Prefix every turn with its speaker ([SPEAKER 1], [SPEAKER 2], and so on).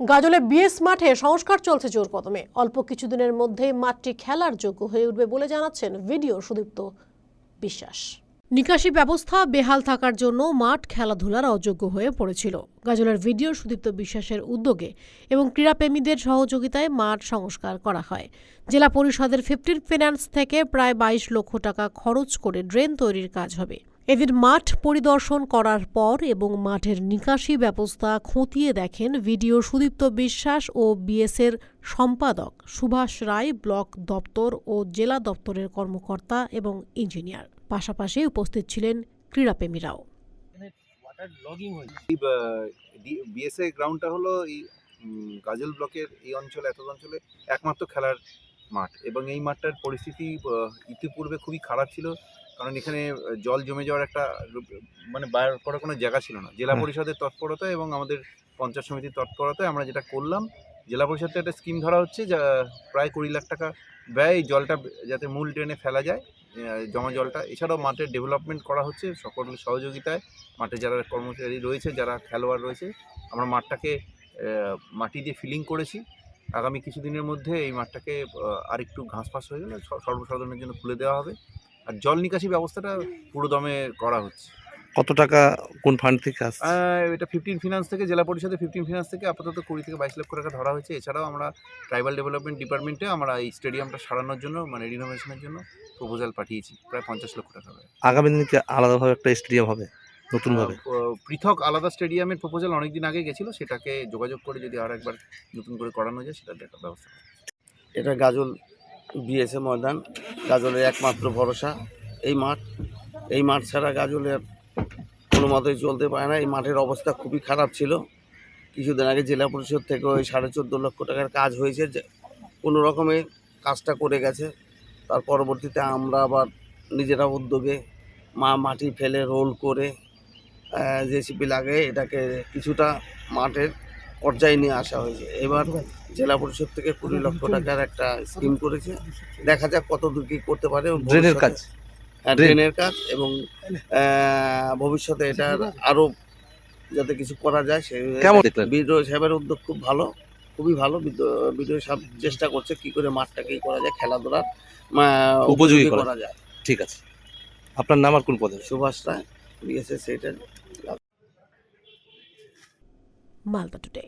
[SPEAKER 1] গাজলে BS মাঠে সংস্কার চলছে জোর কদমে। অল্প কিছুদিনের মধ্যেই মাঠটি খেলার যোগ্য হয়ে উঠবে বলে জানাচ্ছেন ভিডিও সুদীপ্ত বিশ্বাস। নিকাশি ব্যবস্থা বেহাল থাকার জন্য মাঠ খেলাধুলার অযোগ্য হয়ে পড়েছিল। গাজলের ভিডিও সুদীপ্ত বিশ্বাসের উদ্যোগে এবং ক্রীড়াপ্রেমীদের সহযোগিতায় মাঠ সংস্কার করা হয়। জেলা পরিষদের ফিফটিন ফিন্যান্স থেকে প্রায় বাইশ লক্ষ টাকা খরচ করে ড্রেন তৈরির কাজ হবে। এদিন মাঠ পরিদর্শন করার পর এবং মাঠের নিকাশি ব্যবস্থা খতিয়ে দেখেন ভিডিও সুদীপ্ত বিশ্বাস ও বিএসের সম্পাদক সুভাষ রায়, ব্লক দপ্তর ও জেলা দপ্তরের কর্মকর্তা এবং ইঞ্জিনিয়ার। পাশাপাশি উপস্থিত ছিলেন ক্রীড়াপ্রেমীরাও।
[SPEAKER 2] বিএসএ গ্রাউন্ডটা হলো এই গাজল ব্লকের এই অঞ্চলে এত অঞ্চলে একমাত্র খেলার মাঠ। এবং এই মাঠটার পরিস্থিতি ইতিপূর্বে খুবই খারাপ ছিল। কারণ এখানে জল জমে যাওয়ার একটা মানে বার করার কোনো জায়গা ছিল না। জেলা পরিষদের তৎপরতা এবং আমাদের পঞ্চায়েত সমিতির তৎপরতায় আমরা যেটা করলাম জেলা পরিষদ একটা স্কিম ধরা হচ্ছে যা প্রায় কুড়ি লাখ টাকা ব্যয় জলটা যাতে মূল ড্রেনে ফেলা যায় জমা জলটা। এছাড়াও মাঠের ডেভেলপমেন্ট করা হচ্ছে সকলের সহযোগিতায়। মাঠে যারা কর্মচারী রয়েছে যারা খেলোয়াড় রয়েছে আমরা মাঠটাকে মাটি দিয়ে ফিলিং করেছি। আগামী কিছুদিনের মধ্যে এই মাঠটাকে আরেকটু ঘাস ফাঁস হয়ে গেলে সর্বসাধারণের জন্য খুলে দেওয়া হবে। আর জল নিকাশি ব্যবস্থাটা পুরো দমে করা হচ্ছে।
[SPEAKER 3] কত টাকা কোন ফান্ড থেকে আসছে?
[SPEAKER 2] এটা ফিফটিন ফিনান্স থেকে জেলা পরিষদে ফিফটিন ফিনান্স থেকে আপাতত কুড়ি থেকে বাইশ লক্ষ টাকা ধরা হয়েছে। এছাড়াও আমরা ট্রাইবাল ডেভেলপমেন্ট ডিপার্টমেন্টে আমরা এই স্টেডিয়ামটা সারানোর জন্য মানে রিনোভেশনের জন্য প্রপোজাল পাঠিয়েছি প্রায় পঞ্চাশ লক্ষ টাকা ব্যয়।
[SPEAKER 3] আগামী দিনে কি আলাদাভাবে একটা স্টেডিয়াম হবে নতুনভাবে?
[SPEAKER 2] পৃথক আলাদা স্টেডিয়ামের প্রপোজাল অনেক দিন আগে গেছিল সেটাকে যোগাযোগ করে যদি আর একবার নতুন করে করানো যায় সেটা দেখার ব্যবস্থা
[SPEAKER 4] এটা গাজল বিএসএ ময়দান, গাজলের একমাত্র ভরসা। এই মাঠ এই মাঠ ছাড়া গাজলের কোনো মতেই চলতে পারে না। এই মাঠের অবস্থা খুবই খারাপ ছিল। কিছুদিন আগে জেলা পরিষদ থেকে ওই সাড়ে চোদ্দ লক্ষ টাকার কাজ হয়েছে। কোনো রকমে কাজটা করে গেছে। তার পরবর্তীতে আমরা আবার নিজেরা উদ্যোগে মা মাটি ফেলে, রোল করে জেসিপি লাগে, এটাকে কিছুটা মাঠের পর্যায়ে নিয়ে আসা হয়েছে। এবার জেলা পরিষদ থেকে কুড়ি লক্ষ টাকার একটা স্কিম করেছে। দেখা যাক কত দূর কি করতে পারে এবং
[SPEAKER 3] ড্রেনের কাজ।
[SPEAKER 4] হ্যাঁ, ড্রেনের কাজ এবং ভবিষ্যতে এটার আরও যাতে কিছু করা যায় সে
[SPEAKER 3] কেমন দেখলেন?
[SPEAKER 4] সাহেবের উদ্যোগ খুব ভালো খুবই ভালো। বিডিও সাহেব চেষ্টা করছে কি করে মাঠটাকে করা যায় খেলাধুলার
[SPEAKER 3] উপযোগী।
[SPEAKER 4] করা যায়।
[SPEAKER 3] ঠিক আছে। আপনার নাম আর কোন পদে?
[SPEAKER 4] সুভাষ রায় বিএসএস সেটার
[SPEAKER 1] মালদা টুডে